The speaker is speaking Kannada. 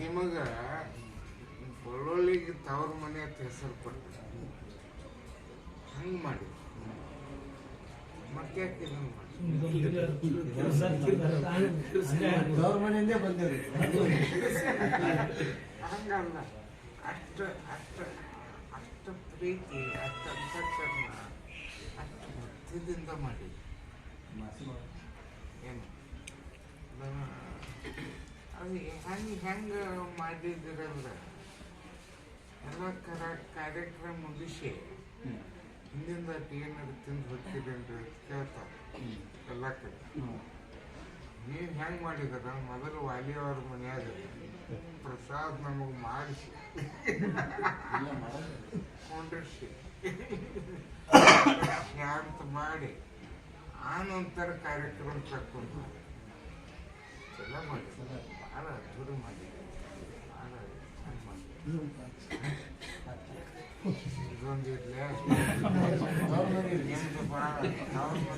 ನಿಮಗ ಬಳ್ಳೊಳ್ಳಿಗೆ ತವ್ರ ಮನೆ ಅಂತ ಹೆಸರು ಕೊಟ್ಟ ಹಂಗೆ ಮಾಡಿ. ಮತ್ತೆ ಯಾಕೆ ಇದನ್ನ ಮಾಡಿ? ಅವ್ರ ಮನೆಯಿಂದೇ ಬಂದಿರಿ ಹಂಗಲ್ಲ. ಅಷ್ಟು ಅಷ್ಟು ಅಷ್ಟು ಪ್ರೀತಿ ಅಷ್ಟು ಅಂತಃಕರಣ ಅಷ್ಟು ಮಧ್ಯದಿಂದ ಮಾಡಿ. ಏನು? ಅದು ಹೆಂಗೆ ಹೆಂಗೆ ಮಾಡಿದ್ದೀರಂದ್ರೆ ಎಲ್ಲ ಕರ ಕಾರ್ಯಕ್ರಮ ಮುಗಿಸಿ ಹಿಂದಿಂದ ಏನಾದ್ರು ತಿಂದು ಹೋಗ್ತೀರಿ ಅಂತ ಕೇಳ್ತಾರೆ ಎಲ್ಲ ಕಡೆ ನೀವು ಹೆಂಗೆ ಮಾಡಿದಾರ? ಮೊದಲು ವಾಲಿಯವ್ರ ಮನ್ಯಾಗ ಪ್ರಸಾದ್ ನಮಗೆ ಮಾಡಿಸಿ. ಕೊಂಡಿಸಿ ಶಾಂತ ಮಾಡಿ ಆ ನಂತರ ಕಾರ್ಯಕ್ರಮ ತಕ್ಕೊಂಡು. ಎಲ್ಲ ಮಾಡಿ. வீட்டில்